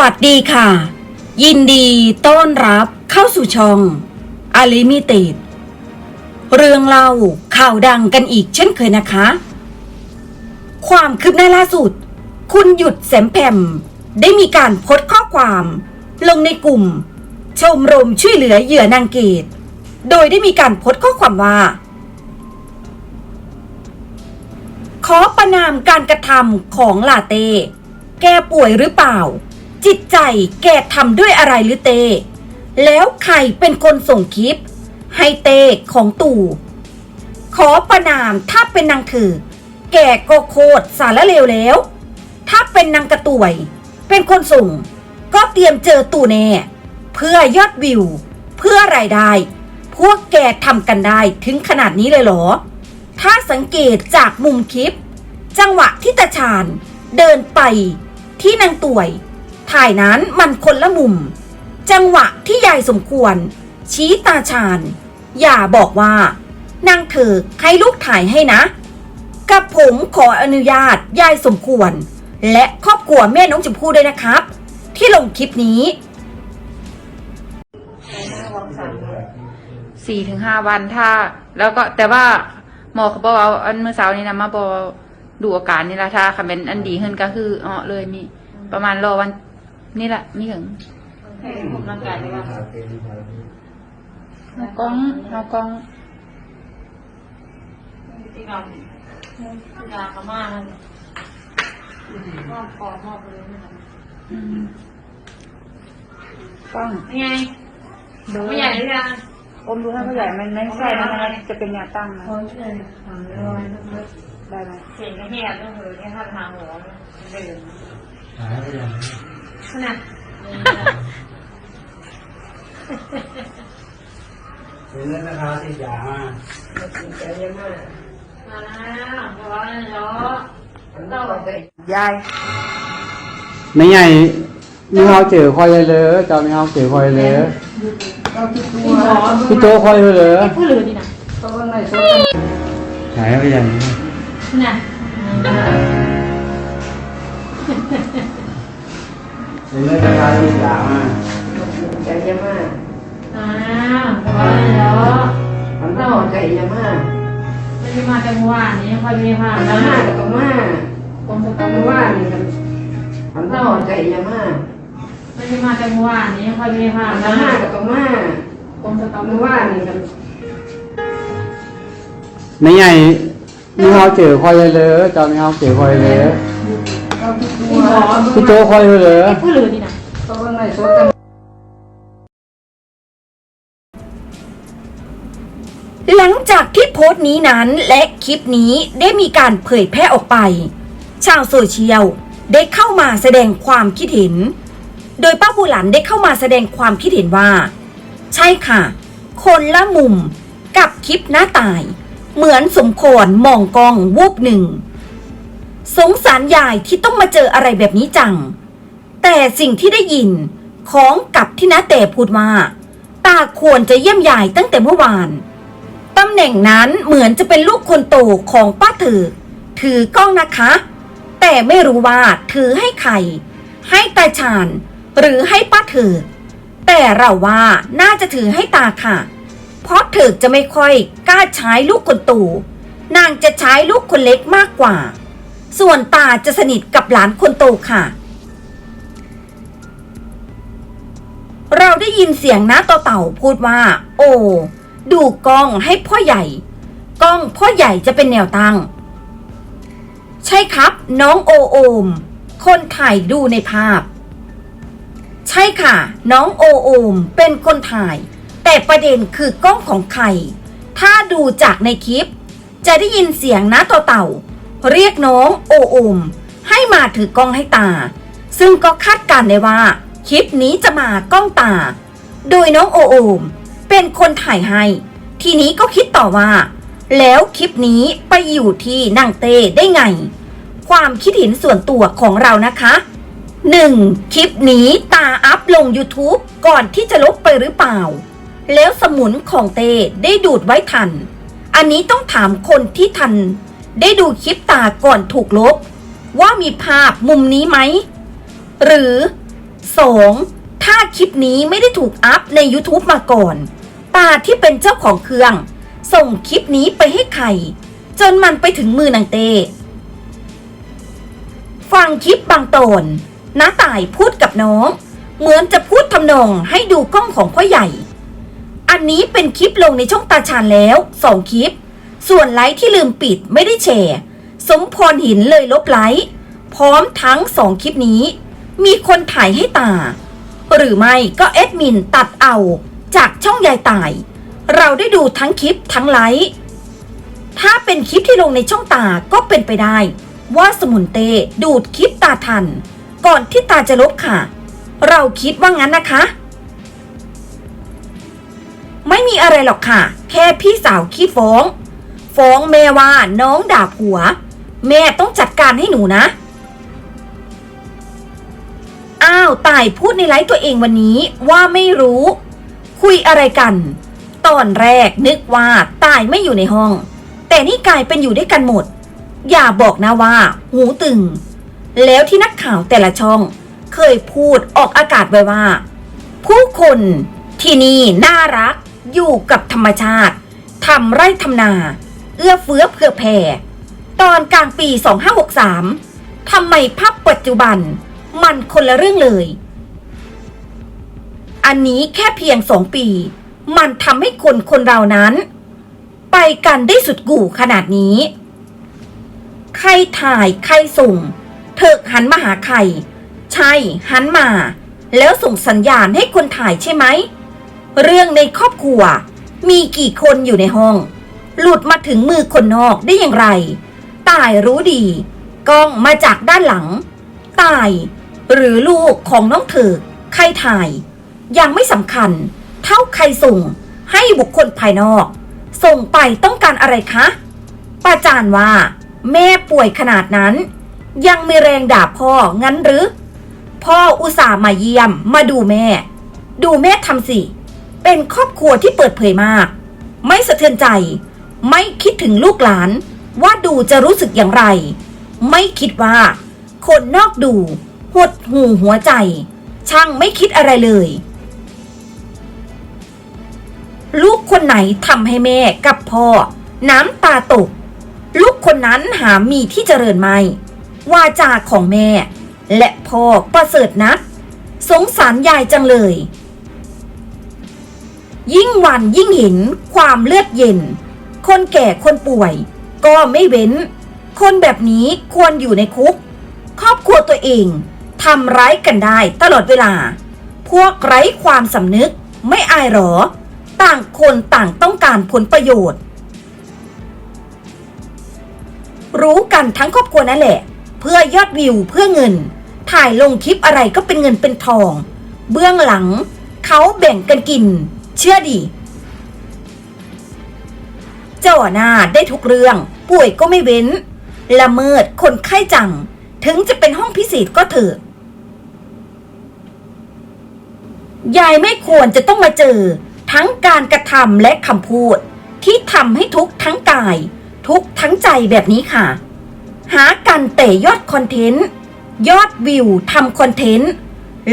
สวัสดีค่ะ ยินดีต้อนรับเข้าสู่ช่องอลิมิเต็ดเรื่องเล่าข่าวดังกันอีกเช่นเคยนะคะ ความคืบหน้าล่าสุด คุณหยุดแสมแผ่มได้มีการโพสต์ข้อความ ลงในกลุ่ม ชมรมช่วยเหลือเหยื่อนางเกต โดยได้มีการโพสต์ข้อความว่า ขอประนามการกระทำของลาเต้แกป่วยหรือเปล่า จิตใจแกทำด้วยอะไรหรือเต แล้วใครเป็นคนส่งคลิป ให้เตของตู่ ขอประนามถ้าเป็นนางถือ แกก็โคตรสารเลวแล้ว ถ้าเป็นนางกระต่วย เป็นคนส่ง ก็เตรียมเจอตู่แน่ เพื่อยอดวิว เพื่อรายได้ พวกแกทำกันได้ถึงขนาดนี้เลยเหรอ ถ้าสังเกตจากมุมคลิป จังหวะที่ตาชาญเดินไปที่นางต่วย ถ่ายนั้นมันคนละมุม จังหวะที่ยายสมควร ชี้ตาชาญ อย่าบอกว่านางเธอให้ลูกถ่ายให้นะ กับผมขออนุญาตยายสมควร และครอบครัวแม่น้องชมพู่ด้วยนะครับ ที่ลงคลิปนี้สี่ถึงห้าวันถ้า แล้วก็แต่ว่าหมอเขาบอกว่าอันเมื่อเช้านี้นะมาบอกดูอาการนี่ละถ้าคันเป็นอันดีขึ้นก็คืออ๋อเลยมีประมาณรอวัน นี่แหละมีถึงให้ผมร่างกายได้ว่าเอากล้องเอากล้องที่เรายาขม่านั่นมอบคอมอบไปเลยนะครับอืมกล้องยังไงไม่ใหญ่หรือยังอมดูให้เขาใหญ่มันไม่ใช่นะมันจะเป็นแนวตั้งนะพร้อมเลยทำเลยได้ไหมเสียงกระเฮียบต้องเลยเนี่ยถ้าทางหัวเดินหายไปยังข นาดเป็นเรื่องนะคะที่ยามามาแล้วเพราะว่าเนาะต้องไปยายไม่ใหญ่มีเขาเจอคอยเลยเลยเจ้ามีเขาเจอคอยเลยพี่หมอพี่โตคอยเลยเลยผู้เหลือดีนะหายไปยังขนาดเป็นเรื่องนะคะที่ยามาใจเยอะมากอ่าเพราะว่าเนาะมันต้องใจเยอะมากไม่ได้มาแต่เมื่อวานนี้ค่อยมีผ่านนะมากกับตรงมากกรมสตตรงอว่านี่มันมันต้องใจเยอะมากไม่ได้มาแต่เมื่อวานนี้ค่อยมีผ่านนะมากกับตรงมากกรมสตตอรงว่านี่มันไม่ใหญ่มีเขาเจอคอยเลยเจ้ามีเขาเจอคอยเลย พี่โตคอยเลยเลยผู้เหลือดีนะตรงไหนตัวกันหลังจากที่โพสต์นี้นั้นและคลิปนี้ได้มีการเผยแพร่ออกไป ชาวโซเชียลได้เข้ามาแสดงความคิดเห็น โดยป้าบุหลันได้เข้ามาแสดงความคิดเห็นว่า ใช่ค่ะ คนละมุมกับคลิปหน้าตาย เหมือนสมควรมองกล้องวูบหนึ่ง สงสารยายที่ต้องมาเจออะไรแบบนี้จัง แต่สิ่งที่ได้ยินของกับที่น้าแต่พูดว่าตาควรจะเยี่ยมยายตั้งแต่เมื่อวาน ตำแหน่งนั้นเหมือนจะเป็นลูกคนโตของป้าถือ ถือกล้องนะคะ แต่ไม่รู้ว่าถือให้ใคร ให้ตาชาญหรือให้ป้าถือ แต่เราว่าน่าจะถือให้ตาค่ะ เพราะเถิกจะไม่ค่อยกล้าใช้ลูกคนโตนางจะใช้ลูกคนเล็กมากกว่า ส่วนตาจะสนิทกับหลานคนโตค่ะ เราได้ยินเสียงน้าต่อเต่าพูดว่า โอ้ ดูกล้องให้พ่อใหญ่กล้องพ่อใหญ่จะเป็นแนวตั้ง ใช่ครับ น้องโอโอม คนถ่ายดูในภาพ ใช่ค่ะ น้องโอโอมเป็นคนถ่าย แต่ประเด็นคือกล้องของใคร ถ้าดูจากในคลิป จะได้ยินเสียงน้าต่อเต่า เรียกน้องโอโอมให้มาถือกล้องให้ตา ซึ่งก็คาดการณ์ได้ว่า คลิปนี้จะมากล้องตา โดยน้องโอโอมเป็นคนถ่ายให้ ทีนี้ก็คิดต่อว่า แล้วคลิปนี้ไปอยู่ที่นางเต้ได้ไง ความคิดเห็นส่วนตัวของเรานะคะ 1. คลิปนี้ตาอัพลง YouTube ก่อนที่จะลบไปหรือเปล่า แล้วสมุนของเต้ได้ดูดไว้ทัน อันนี้ต้องถามคนที่ทัน ได้ดูคลิปตาก่อนถูกลบ ว่ามีภาพมุมนี้ไหม หรือ 2. ถ้าคลิปนี้ไม่ได้ถูกอัพใน YouTube มาก่อน ตาที่เป็นเจ้าของเครื่อง ส่งคลิปนี้ไปให้ใคร จนมันไปถึงมือนางเต้ฟังคลิปบางตอนน้าต่ายพูดกับน้อง เหมือนจะพูดทำนองให้ดูกล้องของพ่อใหญ่ อันนี้เป็นคลิปลงในช่องตาชานแล้วสองคลิป ส่วนไลค์ที่ลืมปิดไม่ได้แชร์ สมพรหินเลยลบไลค์พร้อมทั้งสองคลิปนี้ มีคนถ่ายให้ตา หรือไม่ก็แอดมินตัดเอาจากช่องยายตาย เราได้ดูทั้งคลิปทั้งไลค์ถ้าเป็นคลิปที่ลงในช่องตาก็เป็นไปได้ ว่าสมุนเตดูดคลิปตาทัน ก่อนที่ตาจะลบค่ะ เราคิดว่างั้นนะคะ ไม่มีอะไรหรอกค่ะ แค่พี่สาวขี้ฟ้อง ฟ้องแม่ว่าน้องด่าผัว แม่ต้องจัดการให้หนูนะ อ้าวตายพูดในไลฟ์ตัวเองวันนี้ว่าไม่รู้ คุยอะไรกัน ตอนแรกนึกว่าตายไม่อยู่ในห้อง แต่นี่กลายเป็นอยู่ด้วยกันหมด อย่าบอกนะว่า หูตึง แล้วที่นักข่าวแต่ละช่อง เคยพูดออกอากาศไว้ว่า ผู้คนที่นี่น่ารักอยู่กับธรรมชาติทำไร่ทำนา เอื้อเฟื้อเผื่อแผ่ ตอนกลางปี 2563ทำไมภาพปัจจุบันมันคนละเรื่องเลย อันนี้แค่เพียงสองปี มันทำให้คนคนเรานั้น ไปกันได้สุดกู่ขนาดนี้ ใครถ่ายใครส่ง เธอหันมาหาใคร ใช่หันมา แล้วส่งสัญญาณให้คนถ่ายใช่ไหม เรื่องในครอบครัว มีกี่คนอยู่ในห้อง หลุดมาถึงมือคนนอกได้อย่างไร ตายรู้ดี กล้องมาจากด้านหลัง ตาย หรือลูกของน้องเธอใครถ่าย ยังไม่สำคัญ เท่าใครส่ง ให้บุคคลภายนอก ส่งไปต้องการอะไรคะป้าจานว่า แม่ป่วยขนาดนั้น ยังมีแรงด่าพ่องั้นหรือ พ่ออุตส่าห์มาเยี่ยมมาดูแม่ ดูแม่ทำสิ เป็นครอบครัวที่เปิดเผยมาก ไม่สะเทือนใจ ไม่คิดถึงลูกหลาน ว่าดูจะรู้สึกอย่างไร ไม่คิดว่า คนนอกดูหดหูหัวใจ ช่างไม่คิดอะไรเลย ลูกคนไหนทำให้แม่กับพ่อ น้ำตาตก ลูกคนนั้นหามีที่เจริญไม่วาจาของแม่ และพ่อประเสริฐนัก สงสารยายจังเลย ยิ่งวันยิ่งเห็นความเลือดเย็น คนแก่คนป่วย ก็ไม่เว้น คนแบบนี้ควรอยู่ในคุก ครอบครัวตัวเองทำร้ายกันได้ตลอดเวลา พวกไร้ความสำนึกไม่อายหรอ ต่างคนต่างต้องการผลประโยชน์ รู้กันทั้งครอบครัวนั่นแหละ เพื่อยอดวิวเพื่อเงิน ถ่ายลงคลิปอะไรก็เป็นเงินเป็นทอง เบื้องหลัง เขาแบ่งกันกิน เชื่อดิ เจ้าหน้าได้ทุกเรื่อง ป่วยก็ไม่เว้น ละเมิดคนไข้จัง ถึงจะเป็นห้องพิเศษก็เถอะยายไม่ควรจะต้องมาเจอ ทั้งการกระทำและคำพูด ที่ทำให้ทุกทั้งกาย ทุกทั้งใจแบบนี้ค่ะ หากันแต่ยอดคอนเทนต์ ยอดวิวทำคอนเทนต์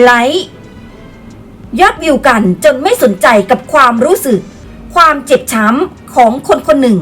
ไลค์ยอดวิวกันจนไม่สนใจกับความรู้สึก ความเจ็บช้ำ ของคนคนหนึ่ง